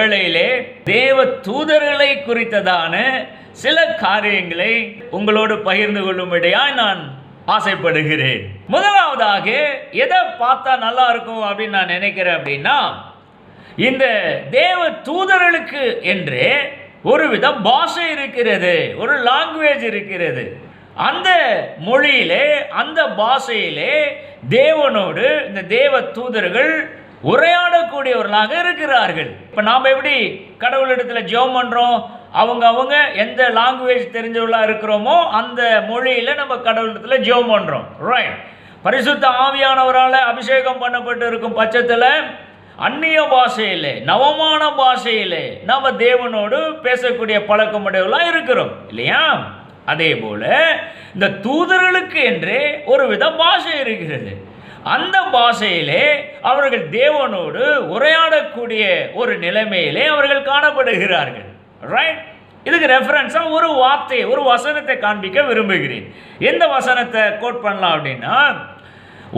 வேளையிலே தேவ தூதர்களை குறித்ததான சில காரியங்களை உங்களோடு பகிர்ந்து கொள்ளும்படியாய் நான் ஆசைப்படுகிறேன். முதலாவதாக எதை பார்த்தா நல்லா இருக்கும் அப்படின்னு நான் நினைக்கிறேன் அப்படின்னா இந்த தேவ தூதர்களுக்கு என்று ஒரு விதம் பாஷை இருக்கிறது ஒரு லாங்குவேஜ் இருக்கிறது. அந்த மொழியிலே அந்த பாஷையிலே தேவனோடு இந்த தேவ தூதர்கள் உரையாடக்கூடியவர்களாக இருக்கிறார்கள். இப்போ நாம் எப்படி கடவுளிடத்தில் ஜெபம் பண்ணுறோம் அவங்க அவங்க எந்த லாங்குவேஜ் தெரிஞ்சவர்களாக இருக்கிறோமோ அந்த மொழியில் நம்ம கடவுளிடத்தில் ஜெபம் பண்ணுறோம் ரைட் பரிசுத்த ஆவியானவரால் அபிஷேகம் பண்ணப்பட்டு இருக்கும் பட்சத்தில் அந்நிய பாஷையிலே நவமான பாஷையிலே நம்ம தேவனோடு பேசக்கூடிய பழக்கமுடையவர்களாக இருக்கிறோம். இல்லையா? அதே போல இந்த தூதர்களுக்கு என்றே ஒரு வித பாஷை இருக்கிறது. அந்த பாஷையிலே அவர்கள் தேவனோடு உரையாடக்கூடிய ஒரு நிலைமையிலே அவர்கள் காணப்படுகிறார்கள். ரைட் இதுக்கு ரெஃபரன்ஸாக ஒரு வார்த்தையை ஒரு வசனத்தை காண்பிக்க விரும்புகிறேன். எந்த வசனத்தை கோட் பண்ணலாம் அப்படின்னா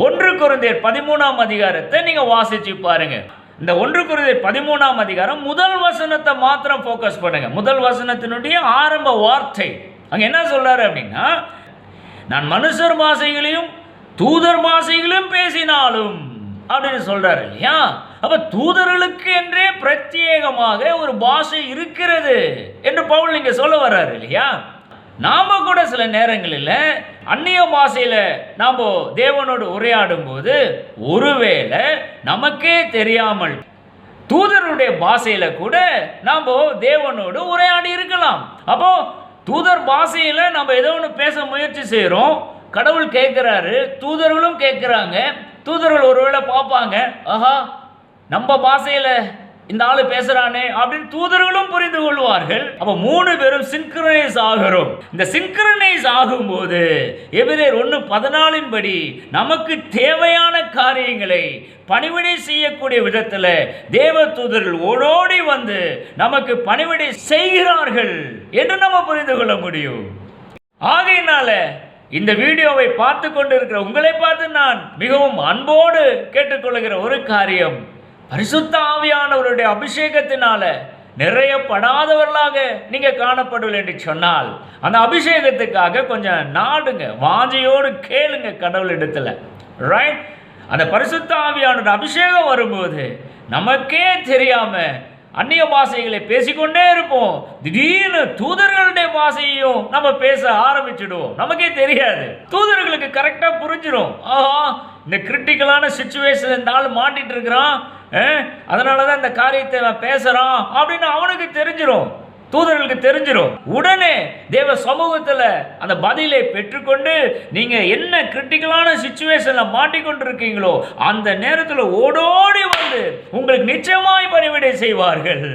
ஒன்று குருந்தியர் பதிமூணாம் அதிகாரத்தை நீங்கள் வாசிச்சு பாருங்க. இந்த ஒன்று குருந்தியர் பதிமூணாம் அதிகாரம் முதல் வசனத்தை மாத்திரம் ஃபோக்கஸ் பண்ணுங்க. முதல் வசனத்தினுடைய ஆரம்ப வார்த்தை. அங்கே என்ன சொல்றாரு அப்படின்னா நான் மனுஷர் பாஷைகளையும் தூதர் பாஷைகளையும் பேசினாலும் அப்படின்னு சொல்றாரு இல்லையா? அப்ப தூதர்களுக்கு என்றே பிரத்யேகமாக ஒரு பாஷை இருக்கிறது என்று பவுல் இங்க சொல்ல வர்றாரு இல்லையா? நாம கூட சில நேரங்களில் அந்நிய பாஷையில் நாம் தேவனோடு உரையாடும் போது ஒருவேளை நமக்கே தெரியாமல் தூதருடைய பாஷையில கூட நாம் தேவனோடு உரையாடி இருக்கலாம். அப்போ தூதர் பாஷையில் நம்ம ஏதோ ஒன்று பேச முயற்சி செய்கிறோம் கடவுள் கேட்குறாரு தூதர்களும் கேட்குறாங்க தூதர்கள் ஒருவேளை பார்ப்பாங்க ஆஹா நம்ம பாஷையில் இந்த ஆள் பேசுறானே அப்படின்னு தூதர்களும் புரிந்து கொள்வார்கள். அப்ப மூணு பேரும் சின்க்ரனைஸ் ஆகிறோம். இந்த சின்க்ரனைஸ் ஆகும்போது எபிரேர் ஒன்று பதினாலின் படி நமக்கு தேவையான காரியங்களை பணிவிடை செய்யக்கூடிய விதத்தில் தேவ தூதர்கள் ஓடோடி வந்து நமக்கு பணிவிடை செய்கிறார்கள் என்று நம்ம புரிந்து கொள்ள முடியும். ஆகையினால இந்த வீடியோவை பார்த்து கொண்டிருக்கிற உங்களை பார்த்து நான் மிகவும் அன்போடு கேட்டுக்கொள்கிற ஒரு காரியம். பரிசுத்த ஆவியானவருடைய அபிஷேகத்தினால நிறையப்படாதவர்களாக நீங்க காணப்படுவீர்கள் என்று சொன்னால் அந்த அபிஷேகத்துக்காக கொஞ்சம் நாடுங்க வாஞ்சையோடு கேளுங்க கடவுளிடத்துல ரைட் அந்த பரிசுத்த ஆவியானோட அபிஷேகம் வரும்போது நமக்கே தெரியாம அந்நிய பாஷைகளை பேசிக்கொண்டே இருப்போம். திடீர்னு தூதர்களுடைய பாஷையும் நம்ம பேச ஆரம்பிச்சிடுவோம். நமக்கே தெரியாது. தூதர்களுக்கு கரெக்டாக புரிஞ்சிடும் ஆஹா இந்த கிரிட்டிக்கலான சுச்சுவேஷன் இந்த ஆள் மாட்டிட்டு இருக்கிறான். அதனால தான் இந்த காரியத்தை அவன் பேசுகிறான் அப்படின்னு அவனுக்கு தெரிஞ்சிடும் தூதர்களுக்கு தெரிஞ்சிடும் உடனே தேவ சமூகத்தில் அந்த பதிலை பெற்றுக்கொண்டு நீங்கள் என்ன கிரிட்டிக்கலான சுச்சுவேஷனில் மாட்டிக்கொண்டு இருக்கீங்களோ அந்த நேரத்தில் ஓடோடி வந்து உங்களுக்கு நிச்சயமாய் பணிவிடை செய்வார்கள்.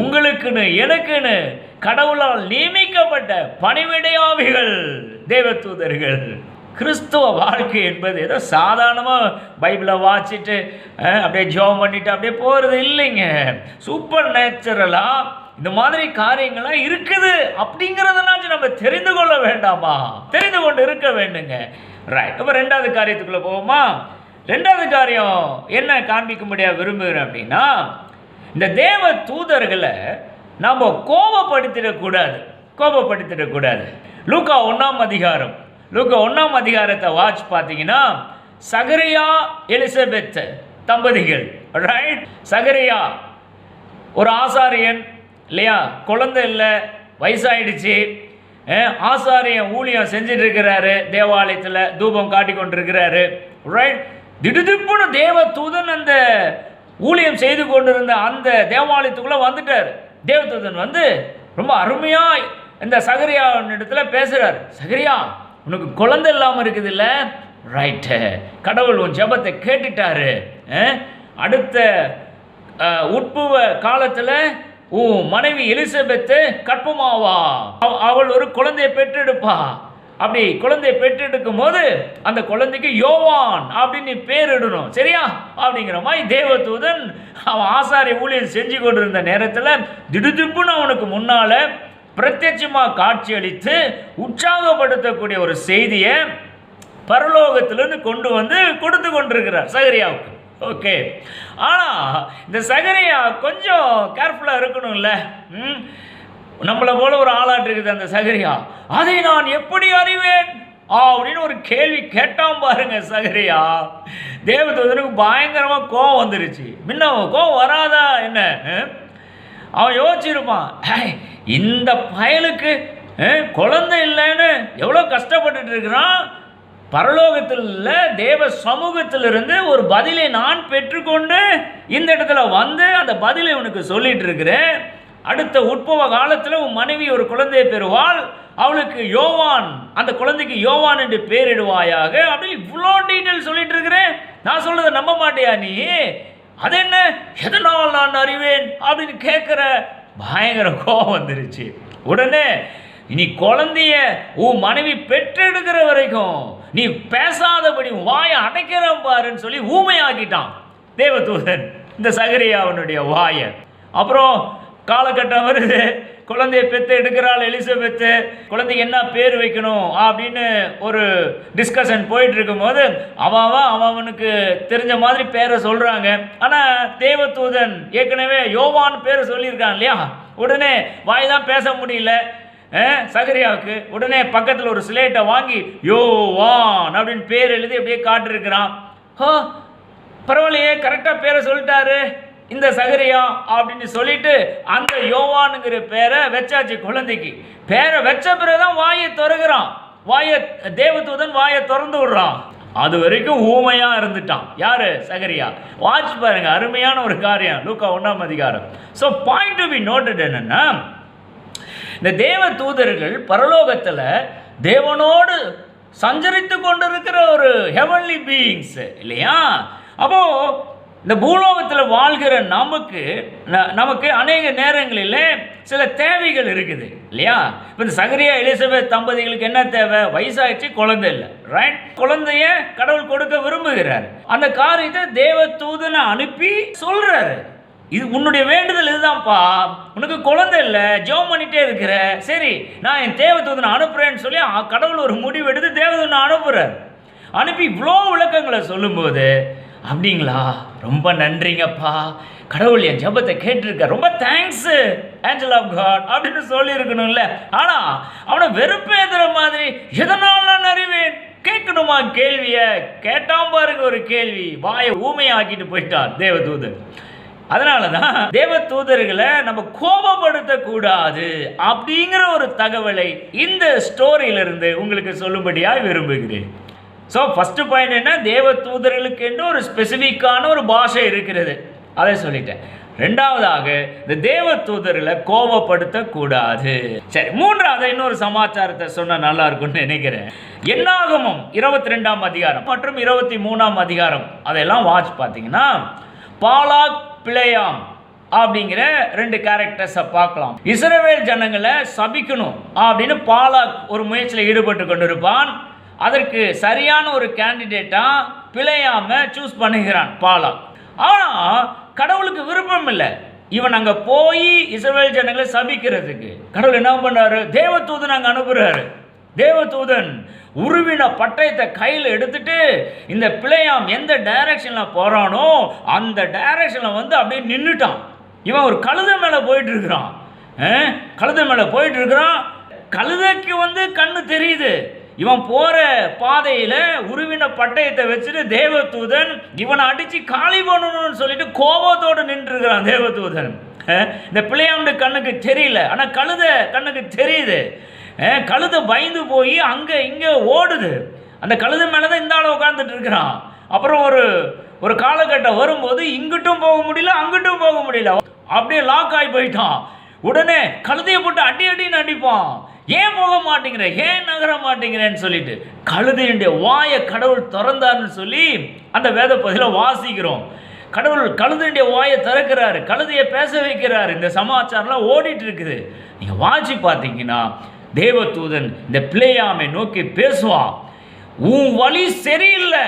உங்களுக்குன்னு எனக்குன்னு கடவுளால் நியமிக்கப்பட்ட பணிவிடையாவிகள் தேவ தூதர்கள். கிறிஸ்துவ வாழ்க்கை என்பது ஏதோ சாதாரணமாக பைபிளை வாசிட்டு அப்படியே ஜோம் பண்ணிட்டு அப்படியே போகிறது இல்லைங்க. சூப்பர் நேச்சுரலாக இந்த மாதிரி காரியங்கள்லாம் இருக்குது அப்படிங்கிறதனாச்சும் நம்ம தெரிந்து கொள்ள வேண்டாமா? தெரிந்து கொண்டு இருக்க வேண்டுங்க. ரைட் அப்போ ரெண்டாவது காரியத்துக்குள்ளே போவோமா? ரெண்டாவது காரியம் என்ன காண்பிக்கும்படியா விரும்புகிறேன் அப்படின்னா இந்த தேவ தூதர்களை நம்ம கோபப்படுத்திடக்கூடாது கோபப்படுத்திடக்கூடாது லூக்கா ஒன்றாம் அதிகாரம். லூக்கா ஒன்றாம் அதிகாரத்தை வாட்ச் பார்த்தீங்கன்னா சகரியா எலிசபெத் தம்பதிகள். ரைட் சகரியா ஒரு ஆசாரியன் இல்லையா? குழந்தை இல்லை வயசாயிடுச்சு. ஆசாரியம் ஊழியம் செஞ்சுட்டு இருக்கிறாரு தேவாலயத்தில் தூபம் காட்டி கொண்டிருக்கிறாரு ரைட் திடுதிப்புன்னு தேவ தூதன் அந்த ஊழியம் செய்து கொண்டிருந்த அந்த தேவாலயத்துக்குள்ளே வந்துட்டார். தேவதூதன் வந்து ரொம்ப அருமையாக இந்த சகரியாவின் இடத்துல பேசுகிறார் சகரியா உனக்கு குழந்தை இல்லாமல் இருக்குது இல்லை ரைட்டு கடவுள் உன் ஜெபத்தை கேட்டுட்டாரு. அடுத்த உட்புவ காலத்தில் உன் மனைவி எலிசபெத்து கற்பமாவா? அவ- அவள் ஒரு குழந்தையை பெற்றெடுப்பா. அப்படி குழந்தையை பெற்றெடுக்கும் போது அந்த குழந்தைக்கு யோவான் அப்படின்னு நீ பேர் இடணும் சரியா? அப்படிங்கிற மாதிரி தேவதூதன் அவன் ஆசாரி ஊழியர் செஞ்சு கொண்டிருந்த நேரத்தில் திடுதிப்புன்னு அவனுக்கு முன்னால பிரத்யட்சமாக காட்சியளித்து உற்சாகப்படுத்தக்கூடிய ஒரு செய்தியை பரலோகத்திலிருந்து கொண்டு வந்து கொடுத்து கொண்டிருக்கிறார். சகரியாவுக்கு. ஓகே ஆனால் இந்த சகரியா கொஞ்சம் கேர்ஃபுல்லாக இருக்கணும்ல? ம்? நம்மளை போல ஒரு ஆளாட்டு இருக்குது அந்த சகரியா. அதை நான் எப்படி அறிவேன்? அப்படின்னு ஒரு கேள்வி கேட்டான் பாருங்க சகரியா. தேவதூதனுக்கு பயங்கரமாக கோவம் வந்துருச்சு. முன்ன கோவம் வராதா என்ன? அவன் யோசிச்சிருப்பான். இந்த பயலுக்கு குழந்தை இல்லைன்னு எவ்வளோ கஷ்டப்பட்டுட்டு இருக்கிறான்? பரலோகத்தில் தேவ சமூகத்திலிருந்து ஒரு பதிலை நான் பெற்றுக்கொண்டு இந்த இடத்துல வந்து அந்த பதிலை உனக்கு சொல்லிட்டு இருக்கிறேன் அடுத்த உட்பவ காலத்தில் உன் மனைவி ஒரு குழந்தையை பெறுவாள். அவளுக்கு யோவான் அந்த குழந்தைக்கு யோவான் என்று பேரிடுவாயாக அப்படின்னு இவ்வளோ டீட்டெயில் சொல்லிட்டு இருக்கிறேன் நான் சொல்றதை நம்ப மாட்டியா நீ? அது என்ன எதனால் நான் அறிவேன்? அப்படின்னு கேட்குற பயங்கர கோபம் வந்துருச்சு. உடனே நீ குழந்தைய உன் மனைவி பெற்றெடுக்கிற வரைக்கும் நீ பேசாதபடி வாயை அடைக்கிறேன் பாருன்னு சொல்லி ஊமையாக்கிட்டான். தேவதூதன் இந்த சகரியாவனுடைய வாயை. அப்புறம் காலகட்டம் வருது. குழந்தைய பெற்று எடுக்கிறாள் எலிசபெத்து. குழந்தைக்கு என்ன பேர் வைக்கணும் அப்படின்னு ஒரு டிஸ்கஷன் போயிட்டு இருக்கும்போது அவன் அவன் அவன் அவனுக்கு தெரிஞ்ச மாதிரி பேரை சொல்கிறாங்க ஆனால் தேவதூதன் ஏற்கனவே யோவான் பேரை சொல்லியிருக்கான் இல்லையா? உடனே வாய் தான் பேச முடியல. சகரியாவுக்கு உடனே பக்கத்தில் ஒரு ஸ்லேட்டை வாங்கி யோவான் அப்படின்னு பேர் எழுதி அப்படியே காட்டிருக்கிறான். ஹோ பரவாயில்லையே கரெக்டாக பேரை சொல்லிட்டாரு. இந்த சகரியா அப்படின்னு சொல்லிட்டு அந்த யோவானுங்கிற பேரை வச்சாச்சு குழந்தைக்கு. பேரை வச்ச பிறகுதான் வாயை திறகுறான். வாயை தேவதூதன் வாயை திறந்து விடுறான். அது வரைக்கும் ஊமையா இருந்துட்டான். யாரு? சகரியா. வாட்ச் பாருங்க அருமையான ஒரு காரியம். லூக்கா ஒன்றாம் அதிகாரம். So point to be noted என்னன்னா இந்த தேவ தூதர்கள் பரலோகத்தில் தேவனோடு சஞ்சரித்து கொண்டிருக்கிற ஒரு ஹெவன்லி பீயிங்ஸ் இல்லையா? அப்போ இந்த பூலோகத்தில் வாழ்கிற நமக்கு ந- நமக்கு அநேக நேரங்களில் சில தேவைகள் இருக்குது இல்லையா? இப்போ இந்த சகரியா எலிசபெத் தம்பதிகளுக்கு என்ன தேவை? வயசாயிடுச்சு குழந்தை இல்லை ரைட் குழந்தைய கடவுள் கொடுக்க விரும்புகிறார். அந்த காரியத்தை தேவ தூதனை அனுப்பி சொல்றாரு. இது உன்னுடைய வேண்டுதல் இதுதான்ப்பா. உனக்கு குழந்தை இல்லை ஜெபம் பண்ணிட்டே இருக்கிற. சரி நான் என் தேவதூதனை அனுப்புகிறேன்னு சொல்லி கடவுள் ஒரு முடிவு எடுத்து தேவதூதனை அனுப்புகிறார் அனுப்பி இவ்வளோ விளக்கங்களை சொல்லும்போது அப்படிங்களா? ரொம்ப நன்றிங்கப்பா. கடவுள் என் ஜெபத்தை கேட்டிருக்க ரொம்ப தேங்க்ஸு ஏஞ்சல் ஆஃப் காட் அப்படின்னு சொல்லியிருக்கணும்ல. ஆனால் அவனை வெறுப்பேதுற மாதிரி எதனால் நான் அறிவேன்? கேட்கணுமா கேள்விய? கேட்டான் பாருங்க ஒரு கேள்வி. வாயை ஊமையாக்கிட்டு போயிட்டான் தேவதூதன். அதனால தான் தேவ தூதர்களை நம்ம கோபப்படுத்த கூடாது அப்படிங்கிற ஒரு தகவலை இந்த ஸ்டோரியிலிருந்து உங்களுக்கு சொல்லும்படியாக விரும்புகிறேன். ஸோ ஃபஸ்ட்டு பாயிண்ட் என்ன? தேவ தூதர்களுக்கு என்று ஒரு ஸ்பெசிஃபிக்கான ஒரு பாஷை இருக்கிறது. அதை சொல்லிட்டேன். ரெண்டாவதாக இந்த தேவ தூதர்களை கோபப்படுத்த கூடாது சரி மூன்றாவது இன்னொரு சமாச்சாரத்தை சொன்னால் நல்லா இருக்கும்னு நினைக்கிறேன். என்னாகமும் இருபத்தி ரெண்டாம் அதிகாரம் மற்றும் இருபத்தி மூணாம் அதிகாரம் அதெல்லாம் வாட்ச் பார்த்தீங்கன்னா பாலாக் பிளேயாம் அப்படிங்கிற ரெண்டு கேரக்டர்ஸை பார்க்கலாம். இஸ்ரவேல் ஜனங்களை சபிக்கணும் அப்படின்னு பாலாக் ஒரு முயற்சியில் ஈடுபட்டு கொண்டிருப்பான். அதற்கு சரியான ஒரு கேண்டிடேட்டாக பிழையாம சூஸ் பண்ணுகிறான் பாலாக். ஆனால் கடவுளுக்கு விருப்பம் இல்லை. இவன் அங்கே போய் இஸ்ரேல் ஜனங்களை சபிக்கிறதுக்கு. கடவுள் என்ன பண்ணாரு தூது நாங்கள் அனுப்புகிறாரு தேவதூதன் உருவின பட்டயத்தை கையில் எடுத்துட்டு இந்த பிள்ளையாம் எந்த டைரக்ஷனில் போகிறானோ அந்த டைரக்ஷனில் வந்து அப்படியே நின்றுட்டான் இவன் ஒரு கழுதை மேலே போயிட்டு இருக்கிறான் கழுத மேலே போயிட்டு இருக்கிறான் கழுதைக்கு வந்து கண்ணு தெரியுது. இவன் போகிற பாதையில் உருவின பட்டயத்தை வச்சுட்டு தேவதூதன் இவனை அடித்து காலி பண்ணணும்னு சொல்லிட்டு கோபத்தோடு நின்றுருக்கிறான் தேவதூதன். இந்த பிள்ளையாண்டு கண்ணுக்கு தெரியல. ஆனால் கழுதை கண்ணுக்கு தெரியுது. கழுதை பயந்து போய் அங்கே இங்கே ஓடுது. அந்த கழுதை மேலே தான் இந்த ஆள் உட்காந்துட்டு இருக்கிறான் அப்புறம் ஒரு ஒரு காலகட்டம் வரும்போது இங்கிட்டும் போக முடியல அங்கிட்டும் போக முடியல. அப்படியே லாக் ஆகி போயிட்டான். உடனே கழுதையை போட்டு அடி அடின்னு அடிப்பான். ஏன் போக மாட்டேங்கிற? ஏன் நகர மாட்டேங்கிறேன்னு சொல்லிட்டு கழுதையுடைய வாயை கடவுள் திறந்தார்னு சொல்லி அந்த வேத பகுதியில் வாசிக்கிறோம். கடவுள் கழுதையுடைய வாயை திறக்கிறாரு. கழுதையை பேச வைக்கிறாரு. இந்த சமாச்சாரம்லாம் ஓடிட்டு இருக்குது. நீங்கள் வாசி பார்த்தீங்கன்னா தேவதூதன் இந்த பிள்ளையாமை நோக்கி பேசுவான் உன் வழி சரியில்லை.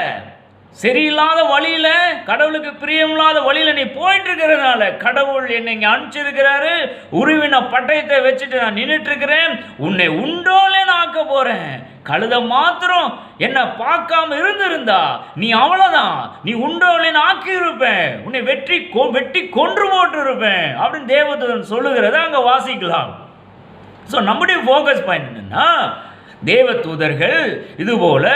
சரியில்லாத வழியில் கடவுளுக்கு பிரியமில்லாத வழியில் நீ போயிட்டு இருக்கிறதுனால கடவுள் என்னை இங்கே அனுப்பிச்சிருக்கிறாரு. உருவின பட்டயத்தை வச்சுட்டு நான் நின்றுட்டு இருக்கிறேன் உன்னை உண்டோலே நான் ஆக்க போகிறேன் கழுத மாத்திரம் என்ன பார்க்காம இருந்திருந்தா நீ அவ்வளோதான் நீ உண்டோலே நான் ஆக்கி இருப்பேன் உன்னை வெற்றி கொ- வெட்டி கொன்று போட்டு இருப்பேன் அப்படின்னு தேவதூதன் சொல்லுகிறத அங்கே வாசிக்கலாம். ஸோ நம்முடைய ஃபோக்கஸ் பாயிண்ட் என்னென்னா தேவ தூதர்கள் இதுபோல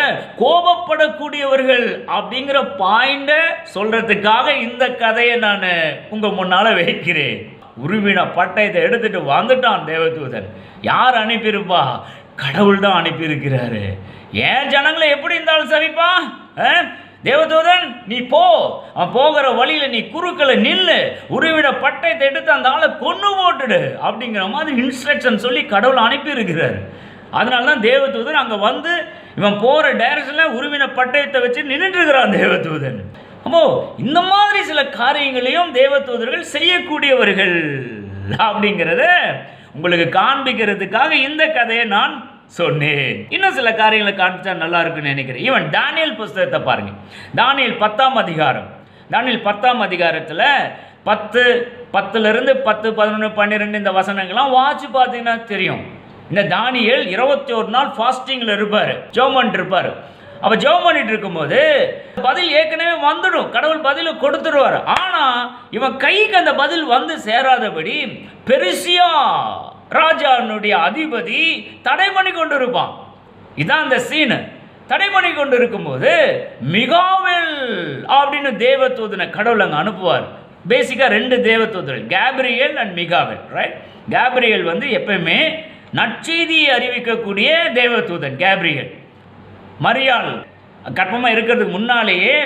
கோபப்படக்கூடியவர்கள் அப்படிங்கிற பாயிண்டை சொல்றதுக்காக இந்த கதையை நான் உங்க முன்னால வைக்கிறேன். உருவின பட்டயத்தை எடுத்துட்டு வந்துட்டான் தேவதூதன். யார் அனுப்பியிருப்பா? கடவுள் தான் அனுப்பியிருக்கிறாரு. ஏன் ஜனங்களை எப்படி இருந்தாலும் சரிப்பா ஆ? தேவதூதன் நீ போ. அவன் போகிற வழியில் நீ குறுக்களை நில்லு. உருவிட பட்டயத்தை எடுத்து அந்த ஆளை கொன்னு போட்டுடு அப்படிங்கிற மாதிரி இன்ஸ்ட்ரக்ஷன் சொல்லி கடவுள் அனுப்பி இருக்கிறார் அதனால தான் தேவதூதன் அங்கே வந்து இவன் போகிற டைரக்ஷனில் உருவின பட்டயத்தை வச்சு நின்றுட்டுருக்கிறான் தேவதூதன். அப்போ இந்த மாதிரி சில காரியங்களையும் தேவதூதர்கள் செய்யக்கூடியவர்கள் அப்படிங்கிறத உங்களுக்கு காண்பிக்கிறதுக்காக இந்த கதையை நான் சொன்னேன். இன்னும் சில காரியங்களை காமிச்சா நல்லா இருக்குன்னு நினைக்கிறேன். ஈவன் தானியல் புஸ்தகத்தை பாருங்க. தானியல் பத்தாம் அதிகாரம். தானியல் பத்தாம் அதிகாரத்தில் பத்து பத்துலேருந்து பத்து பதினொன்று பன்னிரெண்டு இந்த வசனங்கள்லாம் வாட்சி பார்த்தீங்கன்னா தெரியும். இந்த தானியல் இருபத்தி ஒரு நாள் ஃபாஸ்டிங்கில் இருப்பார். ஜோமன் இருப்பார். அப்போ ஜோம் பண்ணிட்டு இருக்கும்போது பதில் ஏற்கனவே வந்துடும். கடவுள் பதிலை கொடுத்துருவார். ஆனால் இவன் கைக்கு அந்த பதில் வந்து சேராதபடி பெருசியா ராஜானுடைய அதிபதி தடை பண்ணி கொண்டு இருப்பான் இதான் அந்த சீனு. தடை பண்ணி கொண்டு இருக்கும்போது மிகாவில் அப்படின்னு தேவத்தூதனை கடவுள் அங்கே அனுப்புவார். பேசிக்காக ரெண்டு தேவத்தூதர்கள் கேப்ரியல் அண்ட் மிகாவில் ரைட் கேப்ரியல் வந்து எப்பயுமே நற்செய்தியை அறிவிக்கக்கூடிய தேவதூதன் கேப்ரியல். மரியாள் கர்ப்பமாக இருக்கிறதுக்கு முன்னாலேயே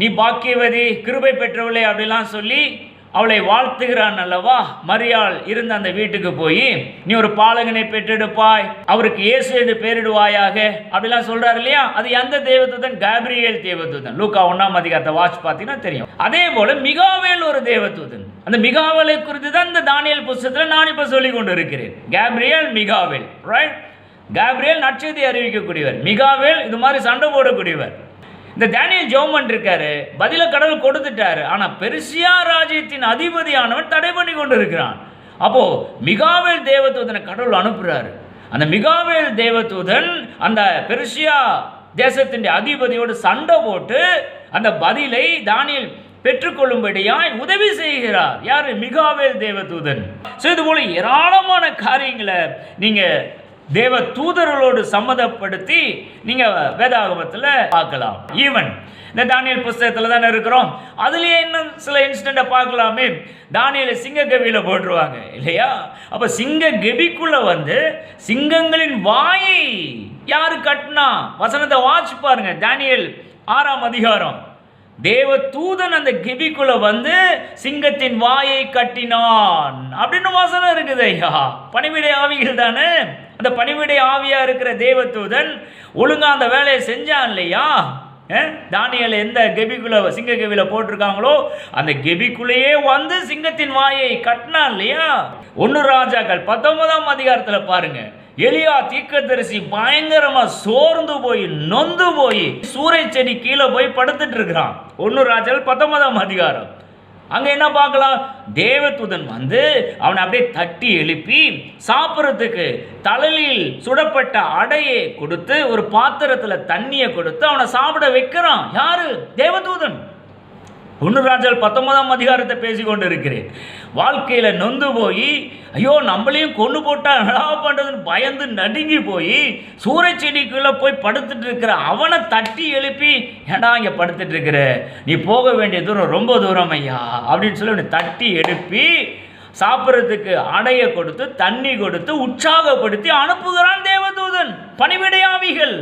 நீ பாக்கியவதி கிருபை பெற்றவளே அப்படிலாம் சொல்லி அவளை வாழ்த்துகிறான் அல்லவா? மரியாள் இருந்த அந்த வீட்டுக்கு போய் நீ ஒரு பாலகனை பெற்றெடுப்பாய் அவருக்கு இயேசு என்று பேரிடுவாயாக அப்படிலாம் சொல்றாரு இல்லையா? அது எந்த தேவதூதன்? கேப்ரியேல் தேவதூதன். லூக்கா ஒன்னாம் அதிகாரத்தை வாட்ச் பார்த்தீங்கன்னா தெரியும். அதே போல மிகாவேல் ஒரு தேவதூதன். அந்த மிகாவேலை குறித்து தான் இந்த தானியல் புஸ்தத்தில் நான் இப்போ சொல்லி கொண்டு இருக்கிறேன் கேப்ரியல் மிகாவேல் ரைட் கேப்ரியேல் நற்செய்தி அறிவிக்கக்கூடியவர். மிகாவேல் இது மாதிரி சண்டை போடக்கூடியவர். இந்த டேனியல் ஜோமன் இருக்காரு பதில கடவுள் கொடுத்துட்டாரு. ஆனா பெருசியா ராஜ்யத்தின் அதிபதியானவன் தடை பண்ணி கொண்டு இருக்கிறான் அப்போ மிகாவேல் தேவதூதனை கடவுள் அனுப்புறாரு. அந்த மிகாவேல் தேவதூதன் அந்த பெருசியா தேசத்தின் அதிபதியோடு சண்டை போட்டு அந்த பதிலை தானியல் பெற்றுக்கொள்ளும்படியாய் உதவி செய்கிறார். யாரு? மிகாவேல் தேவதூதன். ஸோ இது போல ஏராளமான காரியங்களை நீங்கள் தேவ தூதர்களோடு சம்மதப்படுத்தி நீங்க வேதாகமத்தில் பார்க்கலாம். ஈவன் இந்த தானியல் புஸ்தகத்தில் தானே இருக்கிறோம். அதுலேயே இன்னும் சில இன்சிடெண்ட்டை பார்க்கலாமே. தானியலை சிங்க கவியில் போட்டுருவாங்க. இல்லையா? அப்போ சிங்க கெபிக்குள்ள வந்து சிங்கங்களின் வாயை யாரு கட்டினா? வசனத்தை வாட்ச் பாருங்க. தானியல் ஆறாம் அதிகாரம். தேவ தூதன் அந்த கிபிக்குள்ள வந்து சிங்கத்தின் வாயை கட்டினான். அப்படின்னு வசனம் இருக்குது ஐயா. பணிவிடை ஆவிகள் தானே? அந்த பணிவிடை ஆவியாக இருக்கிற தேவதூதன் ஒழுங்காக அந்த வேலையை செஞ்சான் இல்லையா? தானியல் எந்த கெபிக்குள்ள சிங்க கெபில போட்டிருக்காங்களோ அந்த கெபிக்குள்ளேயே வந்து சிங்கத்தின் வாயை கட்டினான் இல்லையா? ஒன்று ராஜாக்கள் பத்தொன்பதாம் அதிகாரத்தில் பாருங்க. எலியா தீக்கதரிசி பயங்கரமா சோர்ந்து போய் நொந்து போய் சூறை செடி கீழே போய் படுத்துட்டு இருக்கிறான். ஒன்னு ராஜாக்கள் பத்தொன்பதாம் அதிகாரம். அங்கே என்ன பார்க்கலாம்? தேவதூதன் வந்து அவனை அப்படியே தட்டி எழுப்பி சாப்பிட்றதுக்கு தலையில் சுடப்பட்ட அடையை கொடுத்து ஒரு பாத்திரத்தில் தண்ணியை கொடுத்து அவனை சாப்பிட வைக்கிறான். யாரு? தேவதூதன். ஒன்று ராஜால் பத்தொன்பதாம் அதிகாரத்தை பேசி கொண்டு இருக்கிறேன் வாழ்க்கையில் நொந்து போய் ஐயோ நம்மளையும் கொண்டு போட்டால் என்னடா பண்ணுறதுன்னு பயந்து நடுங்கி போய் சூறை போய் படுத்துட்டு இருக்கிற அவனை தட்டி எழுப்பி ஏடா இங்கே படுத்துட்டு இருக்கிற நீ போக வேண்டிய தூரம் ரொம்ப தூரம் ஐயா அப்படின்னு சொல்லி உன்னை தட்டி எழுப்பி சாப்பிட்றதுக்கு அடைய கொடுத்து தண்ணி கொடுத்து உற்சாகப்படுத்தி அனுப்புகிறான் தேவதூதன். பணிவிடையாவிகள்.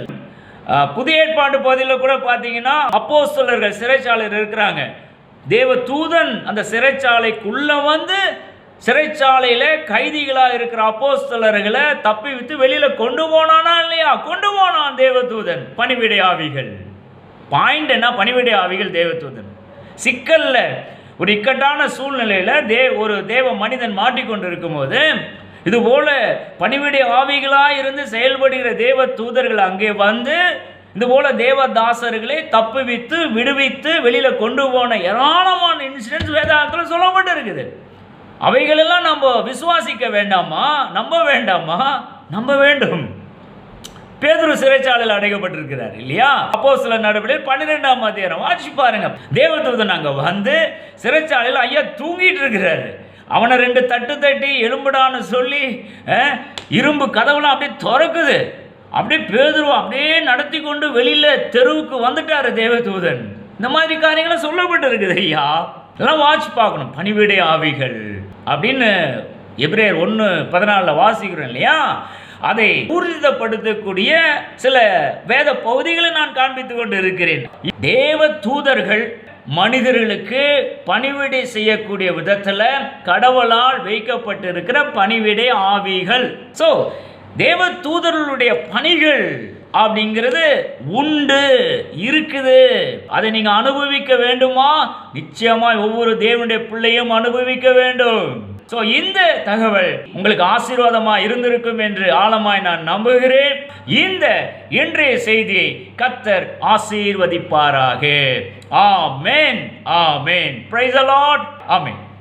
புதிய ஏற்பாட்டு பகுதியில் கூட பார்த்தீங்கன்னா அப்போஸ்தலர்கள் சிறைச்சாலையில் இருக்கிறாங்க. தேவ தூதன் அந்த சிறைச்சாலைக்குள்ளே வந்து சிறைச்சாலையில் கைதிகளாக இருக்கிற அப்போஸ்தலர்களை தப்பி விட்டு வெளியில் கொண்டு போனானா இல்லையா? கொண்டு போனான் தேவதூதன். பணிவிடை ஆவிகள். பாயிண்ட் என்ன? பணிவிடை ஆவிகள் தேவதூதன். சிக்கலில் ஒரு இக்கட்டான சூழ்நிலையில் தே ஒரு தேவ மனிதன் மாட்டிக்கொண்டு இருக்கும்போது இதுபோல் பணிவிடை ஆவிகளாக இருந்து செயல்படுகிற தேவ தூதர்கள் அங்கே வந்து இதுபோல் போல தேவதாசர்களை தப்புவித்து விடுவித்து வெளியில கொண்டு போன ஏராளமான இன்சிடென்ட்ஸ் வேதாந்தத்தில் சொல்லப்பட்டு இருக்குது அவைகளெல்லாம் நம்ம விசுவாசிக்க வேண்டாமா? நம்ப வேண்டாமா? நம்ப வேண்டும். பேதுரு சிறைச்சாலையில் அடைக்கப்பட்டிருக்கிறார் இல்லையா? அப்போ சில நடவடிக்கையில் பன்னிரெண்டாம் அதிகாரம். வாட்சி பாருங்க. தேவதூதன் அங்கே வந்து சிறைச்சாலையில் ஐயா தூங்கிட்டு இருக்கிறாரு. அவனை ரெண்டு தட்டு தட்டி எலும்புடான்னு சொல்லி இரும்பு கதவுலாம் அப்படியே திறக்குது. அப்படியே பேதுருவா அப்படியே நடத்தி கொண்டு வெளியில தெருவுக்கு வந்துட்டாரு தேவதூதன். இந்த மாதிரி காரியங்களும் சொல்லப்பட்டு இருக்குது ஐயா. இதெல்லாம் வாட்ச் பார்க்கணும். பணிவிடை ஆவிகள். அப்படின்னு எப்ரேர் ஒன்று பதினாலில் வாசிக்கிறோம் இல்லையா? அதை ஊர்ஜிதப்படுத்தக்கூடிய சில வேத பகுதிகளை நான் காண்பித்துக் கொண்டு இருக்கிறேன் தேவ தூதர்கள் மனிதர்களுக்கு பணிவிடை செய்யக்கூடிய விதத்தில் கடவுளால் வைக்கப்பட்டிருக்கிற பணிவிடை ஆவிகள். ஸோ தேவ தூதர்களுடைய பணிகள் அப்படிங்கிறது உண்டு இருக்குது. அதை நீங்க அனுபவிக்க வேண்டுமா? நிச்சயமாய் ஒவ்வொரு தேவனுடைய பிள்ளையும் அனுபவிக்க வேண்டும். ஸோ இந்த தகவல் உங்களுக்கு ஆசீர்வாதமாக இருந்திருக்கும் என்று ஆழமாய் நான் நம்புகிறேன். இந்த இன்றைய செய்தியை கத்தர் ஆசீர்வதிப்பாராக. ஆமேன் ஆமேன். பிரைஸ் அலாட் ஆமேன்.